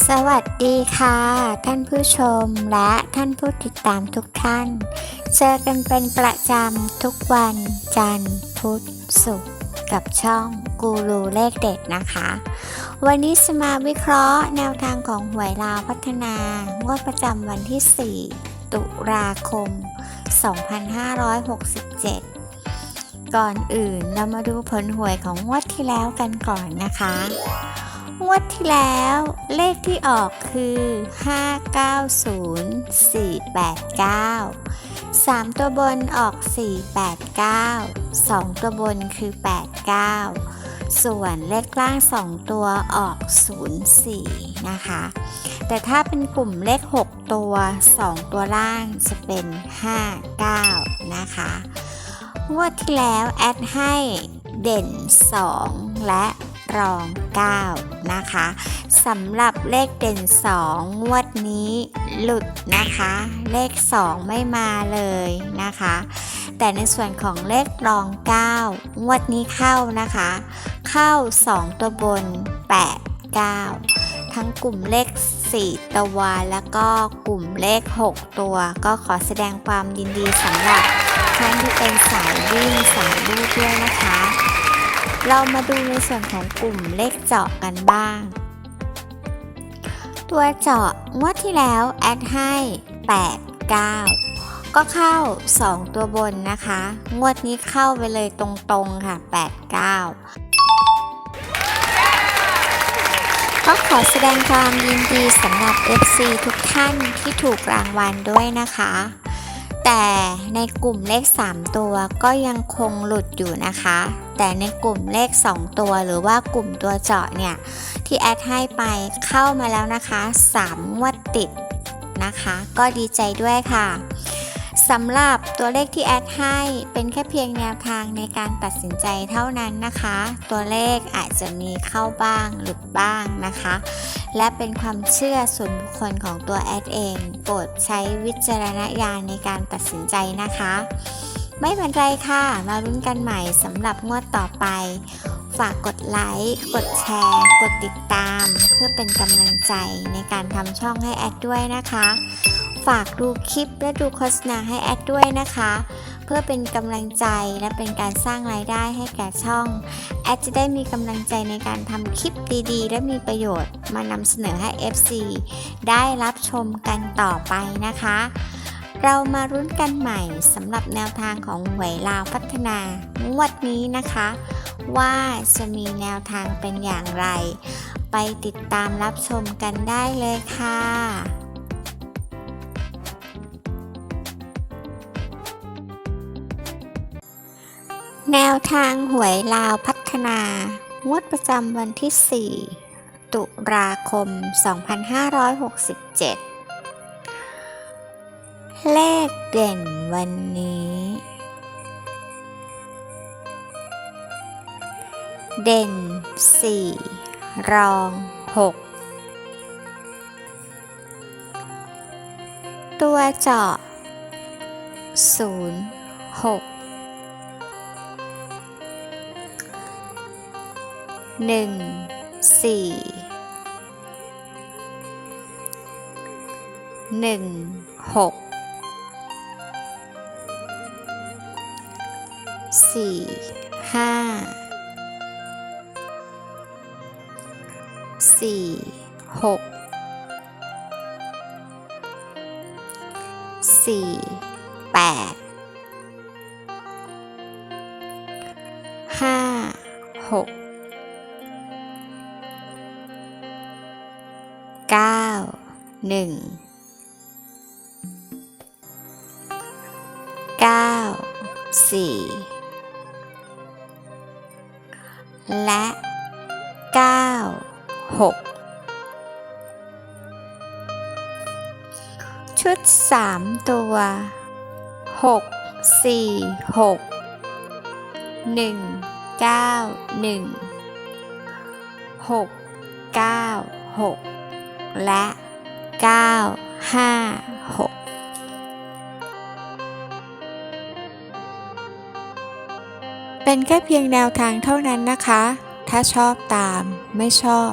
สวัสดีค่ะ ท่านผู้ชมและท่านผู้ติดตามทุกท่าน เจอกันเป็นประจำทุกวันจันทร์พุธศุกร์กับช่องกูรูเลขเด็ดนะคะ วันนี้จะมาวิเคราะห์แนวทางของหวยลาวพัฒนางวดประจำวันที่ 4 ตุลาคม 2567 ก่อนอื่นเรามาดูผลหวยของงวดที่แล้วกันก่อนนะคะ งวดที่แล้วเลขที่ออกคือ 590489 3 ตัวบนออก 489 2 ตัวบนคือ 89 ส่วนเลขล่าง 2 ตัวออก 04 นะคะ แต่ถ้าเป็นกลุ่มเลข 6 ตัว 2 ตัวล่างจะเป็น 59 นะคะ งวดที่แล้วแอดให้เด่น 2 และ รอง 9 นะคะสำหรับเลขเด่น 2 งวดนี้หลุดนะคะ เลข 2 ไม่มาเลยนะคะ แต่ในส่วนของเลขรอง 9 งวดนี้เข้านะคะ เข้า 2 ตัวบน 8 9ทั้งกลุ่มเลข 4 ตัว แล้วก็กลุ่มเลข 6 ตัว ก็ขอแสดงความยินดีสำหรับท่านที่เป็นสายวิ่งสายลูกด้วยนะคะ เรามาดูในส่วนของกลุ่มเลขเจาะกันบ้าง ตัวเจาะงวดที่แล้วแอดให้ 8 9 ก็เข้า 2 ตัวบนนะคะ งวดนี้เข้าไปเลยตรงๆค่ะ 8 9ก็ขอแสดงความยินดีสำหรับ FC ทุกท่านที่ถูกรางวัลด้วยนะคะ แต่ในกลุ่มเลข 3 ตัวก็ยังคงหลุดอยู่นะคะ แต่ในกลุ่มเลข 2 ตัวหรือว่ากลุ่มตัวเจาะเนี่ย ที่แอดให้ไปเข้ามาแล้วนะคะ3งวดติดนะคะ ก็ดีใจด้วยค่ะ สำหรับตัวเลขที่แอดให้เป็นแค่เพียงแนวทางในการตัดสินใจเท่านั้นนะคะ ตัวเลขอาจจะมีเข้าบ้างหลุดบ้างนะคะ และเป็นความเชื่อส่วนบุคคลของตัวแอดเอง โปรดใช้วิจารณญาณในการตัดสินใจนะคะ ไม่เป็นไรค่ะ มาลุ้นกันใหม่สำหรับงวดต่อไป ฝากกดไลค์ กดแชร์ กดติดตาม เพื่อเป็นกำลังใจในการทำช่องให้แอดด้วยนะคะ ฝากดูคลิปและดูโฆษณาให้แอดด้วยนะคะ เพื่อเป็นกำลังใจและเป็นการสร้างรายได้ให้แก่ช่อง แอดจะได้มีกำลังใจในการทำคลิปดีๆ และมีประโยชน์มานำเสนอให้ FC ได้รับชมกันต่อไปนะคะเรามารุ้นกันใหม่สำหรับแนวทางของหวยลาวพัฒนางวดนี้นะคะ ว่าจะมีแนวทางเป็นอย่างไร ไปติดตามรับชมกันได้เลยค่ะแนวทางหวยลาวพัฒนางวดประจำวันที่ 4 ตุลาคม 2567 เลขเด่นวันนี้ เด่น 4 รอง 6 ตัวเจาะ 0 6หนึ่งสี่หนึ่งหกสี่ห้า สี่หกสี่แปดห้าหกเก้าหนึ่งเก้าสี่และเก้า หกชุดสามตัวหกสี่หกหนึ่งเก้าหนึ่งหกเก้าหกและเก้าห้าหกเป็นแค่เพียงแนวทางเท่านั้นนะคะ ถ้าชอบตาม ไม่ชอบ